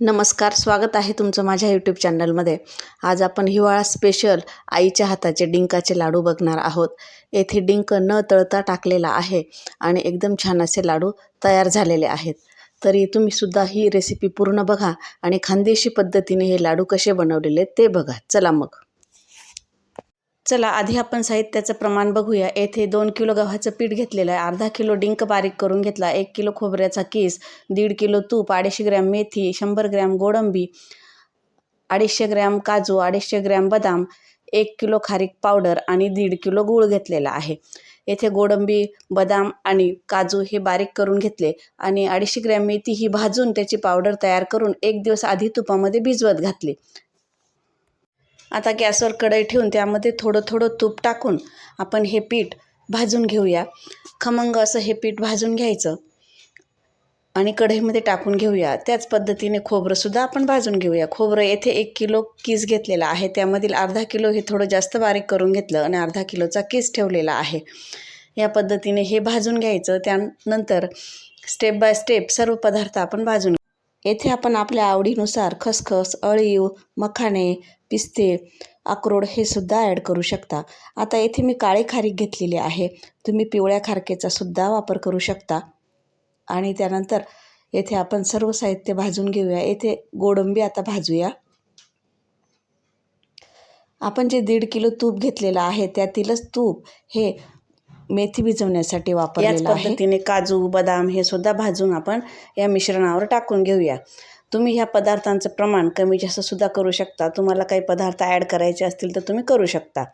नमस्कार स्वागत आहे तुमचं माझ्या यूट्यूब चॅनलमध्ये आज आपण हिवाळा स्पेशल आईच्या हाताचे डिंकाचे लाडू बघणार आहोत. येथे डिंक न तळता टाकलेला आहे आणि एकदम छान असे लाडू तयार झालेले आहेत. तरी तुम्हीसुद्धा ही रेसिपी पूर्ण बघा आणि खानदेशी पद्धतीने हे लाडू कसे बनवलेले ते बघा. चला मग. चला आधी आपण साहित्याचं प्रमाण बघूया. येथे दोन किलो गव्हाचं पीठ घेतलेलं आहे. अर्धा किलो डिंक बारीक करून घेतला. एक किलो खोबऱ्याचा किस. दीड किलो तूप. अडीचशे ग्रॅम मेथी. शंभर ग्रॅम गोडंबी. अडीचशे ग्रॅम काजू. अडीचशे ग्रॅम बदाम. एक किलो खारीक पावडर आणि दीड किलो गूळ घेतलेला आहे. येथे गोडंबी बदाम आणि काजू हे बारीक करून घेतले आणि अडीचशे ग्रॅम मेथी ही भाजून त्याची पावडर तयार करून एक दिवस आधी तुपामध्ये भिजवत घातली. आता गॅसवर कढई ठेवून त्यामध्ये थोडं थोडं तूप टाकून आपण हे पीठ भाजून घेऊया. खमंग असं हे पीठ भाजून घ्यायचं. आणि कढईमध्ये टाकून घेऊया. त्याच पद्धतीने खोबरंसुद्धा आपण भाजून घेऊया. खोबरं येथे एक किलो किस घेतलेला आहे. त्यामधील अर्धा किलो हे थोडं जास्त बारीक करून घेतलं आणि अर्धा किलोचा किस ठेवलेला आहे. या पद्धतीने हे भाजून घ्यायचं. त्यानंतर स्टेप बाय स्टेप सर्व पदार्थ आपण भाजून येथे आपण आपल्या आवडीनुसार खसखस अळीव मखाणे पिस्ते अक्रोड हे सुद्धा ॲड करू शकता. आता येथे मी काळे खारीक घेतलेली आहे. तुम्ही पिवळ्या खारकेचा सुद्धा वापर करू शकता. आणि त्यानंतर येथे आपण सर्व साहित्य भाजून घेऊया. येथे गोडंबी आता भाजूया. आपण जे दीड किलो तूप घेतलेलं आहे त्यातीलच तूप हे मेथी भिजवण्यासाठी वापरलेलं आहे. पद्धतीने काजू बदाम हे सुद्धा भाजून आपण या मिश्रणावर टाकून घेऊया. तुम्ही ह्या पदार्थांचं प्रमाण कमी जास्त सुद्धा करू शकता. तुम्हाला काही पदार्थ ॲड करायचे असतील तर तुम्ही करू शकता.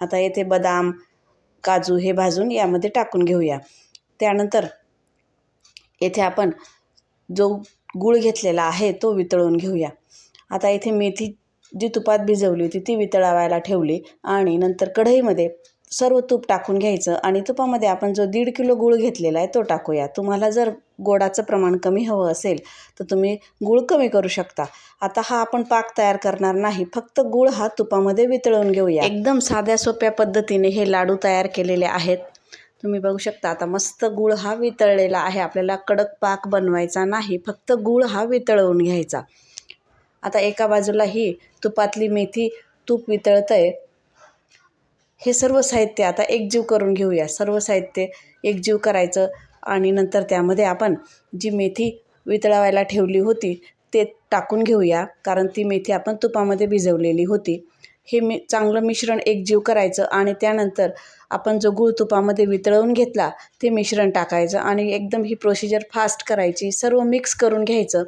आता येथे बदाम काजू हे भाजून यामध्ये टाकून घेऊया. त्यानंतर येथे आपण जो गूळ घेतलेला आहे तो वितळून घेऊया. आता इथे मेथी जी तुपात भिजवली होती ती वितळावायला ठेवली आणि नंतर कढईमध्ये सर्व तूप टाकून घ्यायचं आणि तुपामध्ये आपण जो दीड किलो गूळ घेतलेला आहे तो टाकूया. तुम्हाला जर गोडाचं प्रमाण कमी हवं असेल तर तुम्ही गूळ कमी करू शकता. आता हा आपण पाक तयार करणार नाही फक्त गूळ हा तुपामध्ये वितळवून घेऊया. एकदम साध्या सोप्या पद्धतीने हे लाडू तयार केलेले आहेत. तुम्ही बघू शकता आता मस्त गूळ हा वितळलेला आहे. आपल्याला कडक पाक बनवायचा नाही फक्त गूळ हा वितळवून घ्यायचा. आता एका बाजूला ही तुपातली मेथी तूप वितळतं आहे हे सर्व साहित्य आता एकजीव करून घेऊया. सर्व साहित्य एकजीव करायचं आणि नंतर त्यामध्ये आपण जी मेथी वितळवायला ठेवली होती ते टाकून घेऊया. कारण ती मेथी आपण तुपामध्ये भिजवलेली होती. हे मी चांगलं मिश्रण एकजीव करायचं आणि त्यानंतर आपण जो गूळ तुपामध्ये वितळवून घेतला ते मिश्रण टाकायचं आणि एकदम ही प्रोसिजर फास्ट करायची. सर्व मिक्स करून घ्यायचं.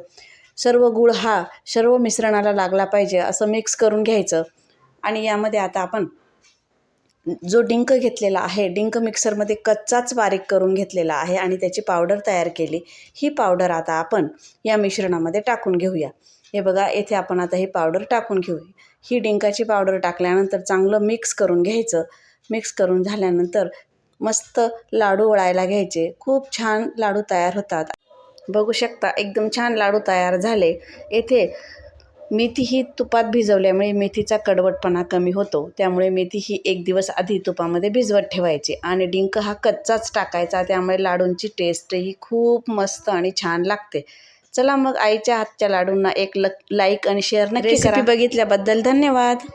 सर्व गूळ हा सर्व मिश्रणाला लागला पाहिजे असं मिक्स करून घ्यायचं. आणि यामध्ये आता आपण जो डिंक घेतलेला आहे डिंक मिक्सरमध्ये कच्चाच बारीक करून घेतलेला आहे आणि त्याची पावडर तयार केली. ही पावडर आता आपण या मिश्रणामध्ये टाकून घेऊया. हे बघा येथे आपण आता ही पावडर टाकून घेऊ. ही डिंकाची पावडर टाकल्यानंतर चांगलं मिक्स करून घ्यायचं. मिक्स करून झाल्यानंतर मस्त लाडू वळायला घ्यायचे. खूप छान लाडू तयार होतात. बघू शकता एकदम छान लाडू तयार झाले. येथे मेथी ही तुपात भिजवल्यामुळे मेथीचा कडवटपणा कमी होतो. त्यामुळे मेथी ही एक दिवस आधी तुपामध्ये भिजवत ठेवायची आणि डिंक हा कच्चाच टाकायचा. त्यामुळे लाडूंची टेस्टही खूप मस्त आणि छान लागते. चला मग आईच्या हातच्या लाडूंना एक ल लाईक आणि शेअर नक्की करा. बघितल्याबद्दल धन्यवाद.